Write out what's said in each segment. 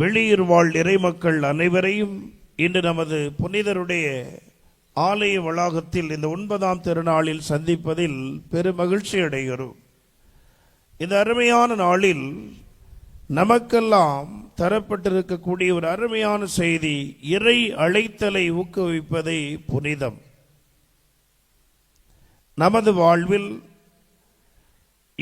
வெளியூர் வாழ் இறைமக்கள் அனைவரையும் இன்று நமது புனிதருடைய ஆலய வளாகத்தில் இந்த ஒன்பதாம் திருநாளில் சந்திப்பதில் பெருமகிழ்ச்சி அடைகிறோம். இந்த அருமையான நாளில் நமக்கெல்லாம் தரப்பட்டிருக்கக்கூடிய ஒரு அருமையான செய்தி இறை அழைத்தலை ஊக்குவிப்பதே புனிதம். நமது வாழ்வில்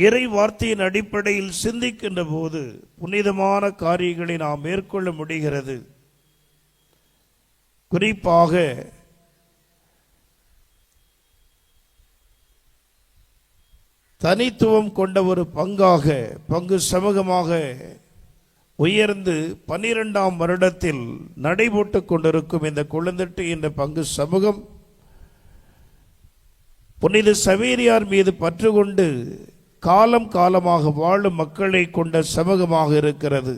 இறை வார்த்தையின் அடிப்படையில் சிந்திக்கின்ற போது புனிதமான காரியங்களை நாம் மேற்கொள்ள முடிகிறது. குறிப்பாக தனித்துவம் கொண்ட ஒரு பங்காக பங்கு சமூகமாக உயர்ந்து பனிரெண்டாம் வருடத்தில் நடைபோட்டு கொண்டிருக்கும் இந்த குழந்தட்டு என்ற பங்கு சமூகம் புனித சவேரியார் மீது பற்று கொண்டு காலம் காலமாக வாழும் மக்களை கொண்ட சமூகமாக இருக்கிறது.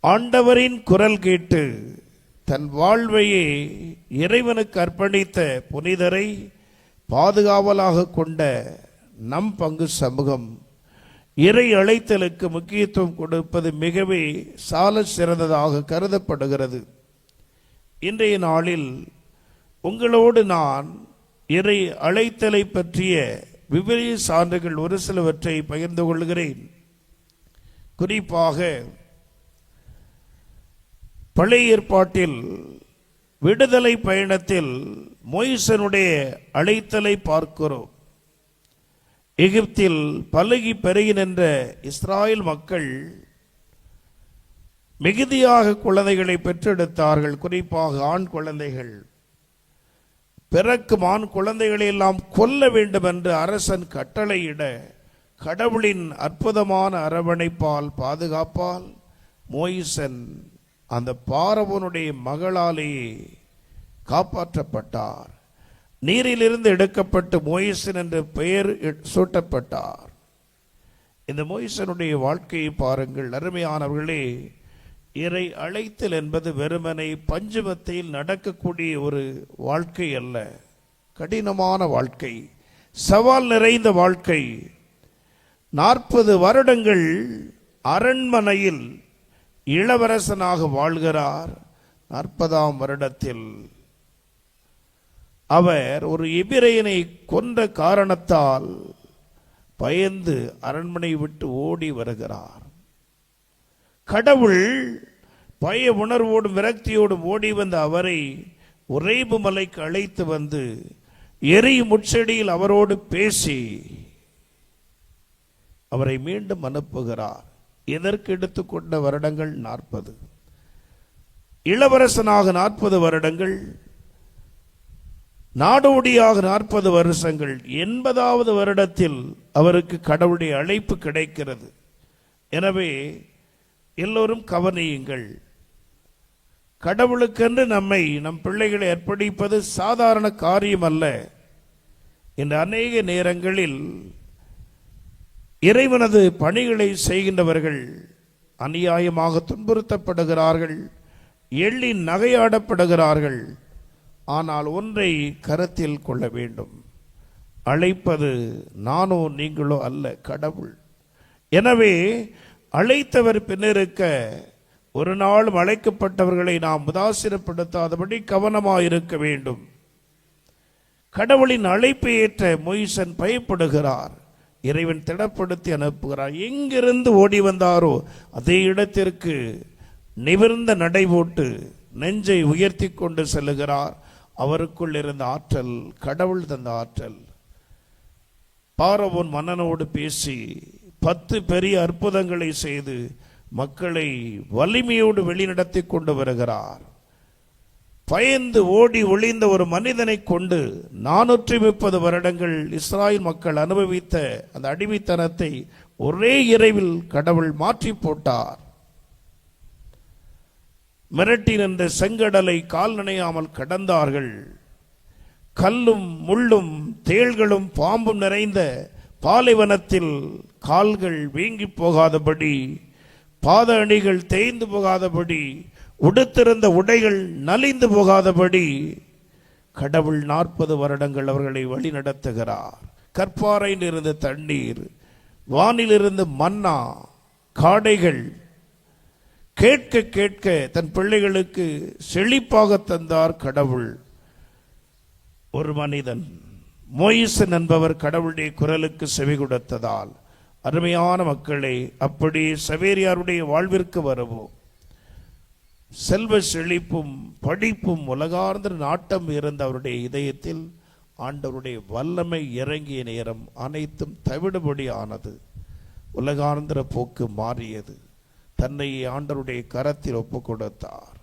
ஆண்டவரின் குரல் கேட்டு தன் வாழ்வையே இறைவனுக்கு அர்ப்பணித்த புனிதரை பாதுகாவலாக கொண்ட நம் பங்கு சமூகம். இறை அழைத்தலுக்கு முக்கியத்துவம் கொடுப்பது மிகவே சால சிறந்ததாக கருதப்படுகிறது. இன்றைய நாளில் உங்களோடு நான் இறை அழைத்தலை பற்றிய விவரிய சான்றுகள் ஒரு சிலவற்றை பகிர்ந்து கொள்கிறேன். குறிப்பாக பழைய ஏற்பாட்டில் விடுதலை பயணத்தில் மொய்சனுடைய அழைத்தலை பார்க்கிறோம். எகிப்தில் பலகி பெருகி நின்ற இஸ்ராயல் மக்கள் மிகுதியாக குழந்தைகளை பெற்றெடுத்தார்கள். குறிப்பாக ஆண் குழந்தைகள். பிறக்கும் ஆண் குழந்தைகளை எல்லாம் கொல்ல வேண்டும் என்று அரசன் கட்டளையிட கடவுளின் அற்புதமான அரவணைப்பால் பாதுகாப்பால் மோயிசன் அந்த பாரவனுடைய மகளாலேயே காப்பாற்றப்பட்டார். நீரிலிருந்து எடுக்கப்பட்டு மோயிசன் என்ற பெயர் சூட்டப்பட்டார். இந்த மோயிசனுடைய வாழ்க்கையை பாருங்கள். அருமையானவர்களே இறை அழைத்தல் என்பது வெறுமனை பஞ்சுமத்தையில் நடக்கக்கூடிய ஒரு வாழ்க்கை அல்ல. கடினமான வாழ்க்கை. சவால் நிறைந்த வாழ்க்கை. நாற்பது வருடங்கள் அரண்மனையில் இளவரசனாக வாழ்கிறார். நாற்பதாம் வருடத்தில். அவர் ஒரு எபிரையனை கொன்ற காரணத்தால் பயந்து அரண்மனை விட்டு ஓடி வருகிறார். கடவுள் பய உணர்வோடும் விரக்தியோடும் ஓடி வந்த அவரை உறைபு மலைக்கு அழைத்து வந்து எரியும் முட்செடியில் அவரோடு பேசி அவரை மீண்டும் அனுப்புகிறார். எதற்கு எடுத்துக்கொண்ட வருடங்கள்? நாற்பது. இளவரசனாக நாற்பது வருடங்கள் நாடோடியாக நாற்பது வருஷங்கள். எண்பதாவது வருடத்தில் அவருக்கு கடவுளுடைய அழைப்பு கிடைக்கிறது. எனவே எல்லோரும் கவனியுங்கள். கடவுளுக்கென்று நம்மை நம் பிள்ளைகளை அர்ப்பணிப்பது சாதாரண காரியம் அல்ல இந்த அநேக நேரங்களில் இறைவனது பணிகளை செய்கின்றவர்கள் அநியாயமாக துன்புறுத்தப்படுகிறார்கள் எள்ளி நகையாடப்படுகிறார்கள். ஆனால் ஒன்றை கருத்தில் கொள்ள வேண்டும். அழைப்பது நானோ நீங்களோ அல்ல கடவுள். எனவே அழைத்தவர் பின்னிருக்க ஒரு நாளும் அழைக்கப்பட்டவர்களை நாம் உதாசீனப்படுத்தாதபடி கவனமாயிருக்க வேண்டும். கடவுளின் அழைப்பை ஏற்ற மொய்சன் பயப்படுகிறார். இறைவன் திடப்படுத்தி அனுப்புகிறார். எங்கிருந்து ஓடி வந்தாரோ அதே இடத்திற்கு நிமிர்ந்த நடை போட்டு நெஞ்சை உயர்த்தி கொண்டு செல்லுகிறார். அவருக்குள் இருந்த ஆற்றல் கடவுள் தந்த ஆற்றல். பாரவோன் மன்னனோடு பேசி பத்து பெரிய அற்புதங்களை செய்து மக்களை வலிமையோடு வெளிநடத்தி கொண்டு வருகிறார். பயந்து ஓடி ஒளிந்த ஒரு மனிதனை கொண்டு நானூற்றி முப்பது வருடங்கள் இஸ்ராயல் மக்கள் அனுபவித்த அந்த அடிமைத்தனத்தை ஒரே இரவில் கடவுள் மாற்றி போட்டார். மிரட்டி நின்ற செங்கடலை கால் நனையாமல் கடந்தார்கள். கல்லும் முள்ளும் தேள்களும் பாம்பும் நிறைந்த பாலைவனத்தில் கால்கள் வீங்கி போகாதபடி பாத அணிகள் தேய்ந்து போகாதபடி உடுத்திருந்த உடைகள் நலிந்து போகாதபடி கடவுள் நாற்பது வருடங்கள் அவர்களை வழி நடத்துகிறார் கற்பாறையில் இருந்த தண்ணீர் வானிலிருந்து மன்னா காடைகள். கேட்க கேட்க தன் பிள்ளைகளுக்கு செழிப்பாக தந்தார் கடவுள். ஒரு மனிதன் மோயிசன் என்பவர் கடவுளுடைய குரலுக்கு செவி கொடுத்ததால் அருமையான மக்களை அப்படி சவேரியாருடைய வாழ்விற்கு வருவோம். செல்வ செழிப்பும் படிப்பும் உலகார்ந்த நாட்டம் இருந்த அவருடைய இதயத்தில் ஆண்டவருடைய வல்லமை இறங்கிய நேரம் அனைத்தும் தவிடுபடி ஆனது உலகார்ந்த போக்கு மாறியது. தன்னை ஆண்டவருடைய கரத்தில் ஒப்பு கொடுத்தார்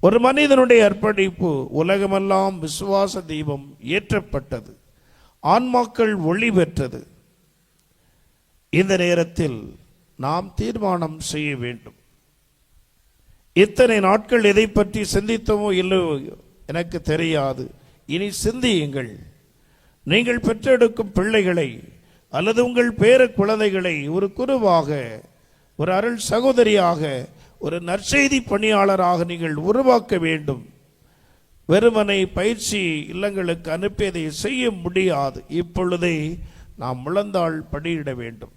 ஒரு மனிதனுடைய அர்ப்பணிப்பு உலகமெல்லாம் விசுவாச தீபம் ஏற்றப்பட்டது. ஆன்மாக்கள் ஒளி பெற்றது. இந்த நேரத்தில் நாம் தீர்மானம் செய்ய வேண்டும். இத்தனை நாட்கள் எதை பற்றி சிந்தித்தோமோ இல்லையோ எனக்கு தெரியாது. இனி சிந்தியுங்கள். நீங்கள் பெற்றெடுக்கும் பிள்ளைகளை அல்லது உங்கள் பேர குழந்தைகளை ஒரு குருவாக ஒரு அருள் சகோதரியாக ஒரு நற்செய்தி பணியாளராக நீங்கள் உருவாக்க வேண்டும். வெறுமனை பயிற்சி இல்லங்களுக்கு அனுப்பியதை செய்ய முடியாது. இப்பொழுதே நாம் முழந்தாள் படியிட வேண்டும்.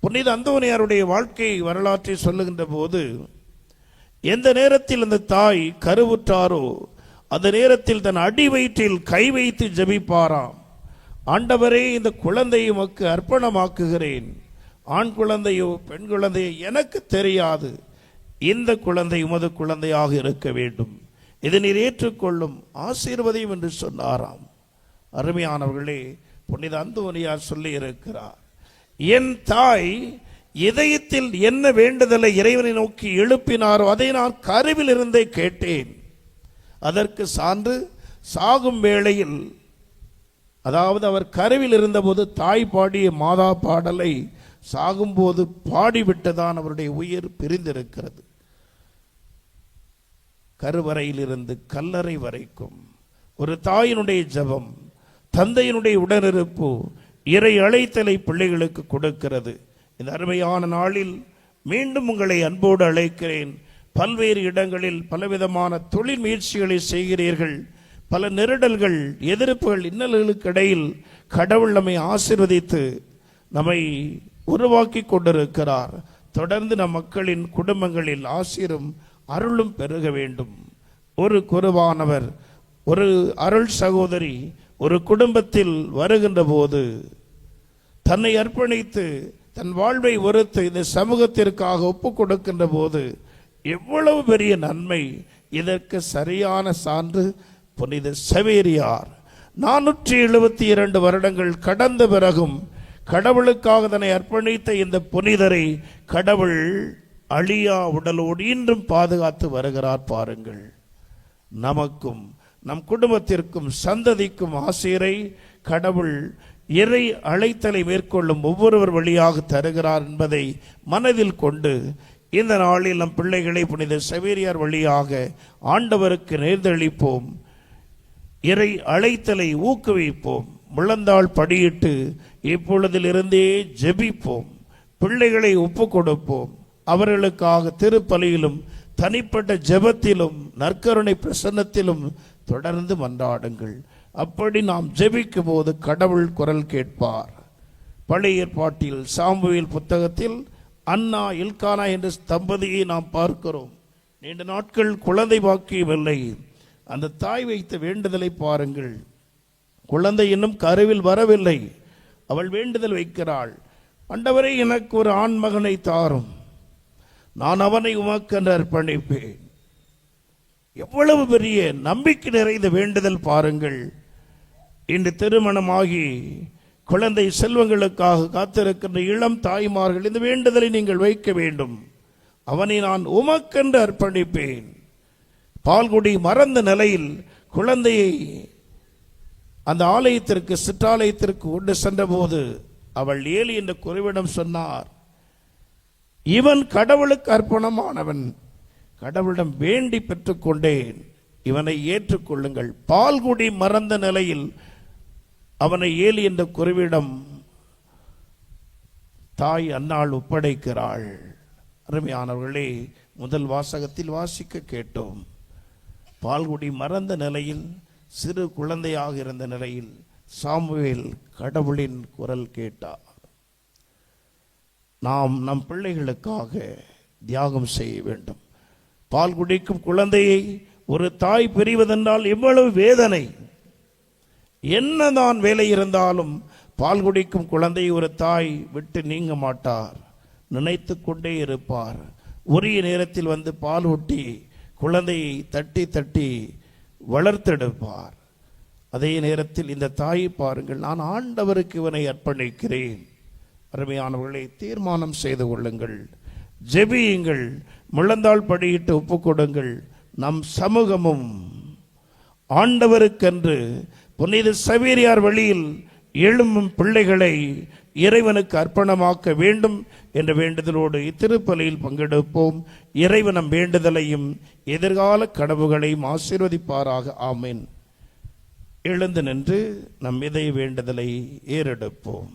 புனித அந்தோனியாருடைய வாழ்க்கை வரலாற்றை சொல்லுகின்ற போது எந்த நேரத்தில் அந்த தாய் கருவுற்றாரோ அந்த நேரத்தில் தன் அடி வயிற்றில் கை வைத்து ஜபிப்பாராம். ஆண்டவரே இந்த குழந்தையை உமக்கு அர்ப்பணமாக்குகிறேன். ஆண் குழந்தையோ பெண் குழந்தையோ எனக்கு தெரியாது. இந்த குழந்தை உமது குழந்தையாக இருக்க வேண்டும். இது நீர் ஏற்றுக்கொள்ளும் ஆசீர்வதியும் என்று சொன்னாராம். அருமையானவர்களே புனித அந்தோனியார் சொல்லி இருக்கிறார் என் தாய் இதயத்தில் என்ன வேண்டுதலை இறைவனை நோக்கி எழுப்பினாரோ அதை நான் கருவில் இருந்தே கேட்டேன். அதற்கு சான்று சாகும் வேளையில் அதாவது அவர் கருவில் இருந்தபோது தாய் பாடிய மாதா பாடலை சாகும்போது பாடிவிட்டுதான் அவருடைய உயிர் பிரிந்திருக்கிறது. கருவறையிலிருந்து கல்லறை வரைக்கும். ஒரு தாயினுடைய ஜபம் தந்தையினுடைய உடனிருப்பு இறை அழைத்தலை பிள்ளைகளுக்கு கொடுக்கிறது. இந்த அருமையான நாளில் மீண்டும் உங்களை அன்போடு அழைக்கிறேன். பல்வேறு இடங்களில் பலவிதமான தொழில் முயற்சிகளை செய்கிறீர்கள். பல நெருடல்கள் எதிர்ப்புகள் இன்னல்களுக்கு இடையில் கடவுள் நம்மை ஆசிர்வதித்து நம்மை உருவாக்கி கொண்டிருக்கிறார். தொடர்ந்து நம் மக்களின் குடும்பங்களில் ஆசிரும் அருளும் பெருக வேண்டும். ஒரு குருவானவர் ஒரு அருள் சகோதரி ஒரு குடும்பத்தில் வருகின்ற போது தன்னை அர்ப்பணித்து தன் வாழ்வை ஒருத்து இந்த சமூகத்திற்காக ஒப்பு கொடுக்கின்ற போது எவ்வளவு பெரிய நன்மை. இதற்கு சரியான சான்று புனித சவேரியார் நானூற்றி எழுபத்தி இரண்டு வருடங்கள் கடந்த பிறகும் கடவுளுக்காக தன்னை அர்ப்பணித்த இந்த புனிதரை கடவுள் அழியா உடலோடு இன்றும் பாதுகாத்து வருகிறார் பாருங்கள். நமக்கும் நம் குடும்பத்திற்கும் சந்ததிக்கும் ஆசிரியரை கடவுள் இறை அழைத்தலை மேற்கொள்ளும் ஒவ்வொருவர் வழியாக தருகிறார் என்பதை மனதில் கொண்டு இந்த நாளில் நம் பிள்ளைகளை புனித செவேரியார் வழியாக ஆண்டவருக்கு நேர்ந்தளிப்போம். இறை அழைத்தலை ஊக்குவிப்போம். முழந்தாள் படியிட்டு இப்பொழுதிலிருந்தே ஜெபிப்போம். பிள்ளைகளை ஒப்பு கொடுப்போம் அவர்களுக்காக திருப்பலியிலும் தனிப்பட்ட ஜெபத்திலும் நற்கருணை பிரசன்னத்திலும் தொடர்ந்து மன்றாடுங்கள். அப்படி நாம் ஜெபிக்கும் போது கடவுள் குரல் கேட்பார். பழைய ஏற்பாட்டில் சாம்புவியல் புத்தகத்தில் அண்ணா இல்கானா என்ற தம்பதியை நாம் பார்க்கிறோம். நீண்ட நாட்கள் குழந்தை பாக்கியமில்லை அந்த தாய் வைத்த வேண்டுதலை பாருங்கள். குழந்தை இன்னும் கருவில் வரவில்லை. அவள் வேண்டுதல் வைக்கிறாள். அண்டவரை எனக்கு ஒரு ஆண் மகனை தாரும். நான் அவனை உமக்கென்று அர்ப்பணிப்பேன். எவ்வளவு பெரிய நம்பிக்கை நிறைந்த வேண்டுதல் பாருங்கள். இன்று திருமணமாகி குழந்தை செல்வங்களுக்காக காத்திருக்கின்ற இளம் தாய்மார்கள் இந்த வேண்டுதலை நீங்கள் வைக்க வேண்டும். அவனை நான் உமக்கென்று அர்ப்பணிப்பேன். பால்குடி மறந்த நிலையில் குழந்தையை அந்த ஆலயத்திற்கு சிற்றாலயத்திற்கு கொண்டு சென்றபோது அவள் ஏலி என்ற குறைவிடம் சொன்னார் இவன் கடவுளுக்கு அர்ப்பணமானவன். கடவுளிடம் வேண்டி பெற்றுக்கொண்டேன். இவனை ஏற்றுக்கொள்ளுங்கள். பால்குடி மறந்த நிலையில் அவனை ஏலி என்ற குருவிடம் தாய் அன்னாள் ஒப்படைக்கிறாள். அருமையானவர்களே முதல் வாசகத்தில் வாசிக்க கேட்டோம். பால்குடி மறந்த நிலையில் சிறு குழந்தையாக இருந்த நிலையில் சாமுவேல் கடவுளின் குரல் கேட்டார். நாம் நம் பிள்ளைகளுக்காக தியாகம் செய்ய வேண்டும். பால் குடிக்கும் குழந்தையை ஒரு தாய் பிரிவதென்றால் இவ்வளவு வேதனை. என்னதான் வேலை இருந்தாலும் பால் குடிக்கும் குழந்தையை ஒரு தாய் விட்டு நீங்க மாட்டார். நினைத்து கொண்டே இருப்பார். உரிய நேரத்தில் வந்து பால் ஊட்டி குழந்தையை தட்டி தட்டி வளர்த்தெடுப்பார். அதே நேரத்தில் இந்த தாயை பாருங்கள் நான் ஆண்டவருக்கு இவனை அர்ப்பணிக்கிறேன். அருமையானவர்களை தீர்மானம் செய்து கொள்ளுங்கள். ஜெபியுங்கள். முழந்தால் படியிட்டு ஒப்புக்கொடுங்கள் நம் சமூகமும் ஆண்டவருக்கென்று புனித சவேரியார் வழியில் எழும்பும் பிள்ளைகளை இறைவனுக்கு அர்ப்பணமாக்க வேண்டும் என்ற வேண்டுதலோடு இத்திருப்பலியில் பங்கெடுப்போம். இறைவனம் வேண்டுதலையும் எதிர்கால கனவுகளையும் ஆசீர்வதிப்பாராக. ஆமேன். எழுந்து நின்று நம் இதய வேண்டுதலை ஏறெடுப்போம்.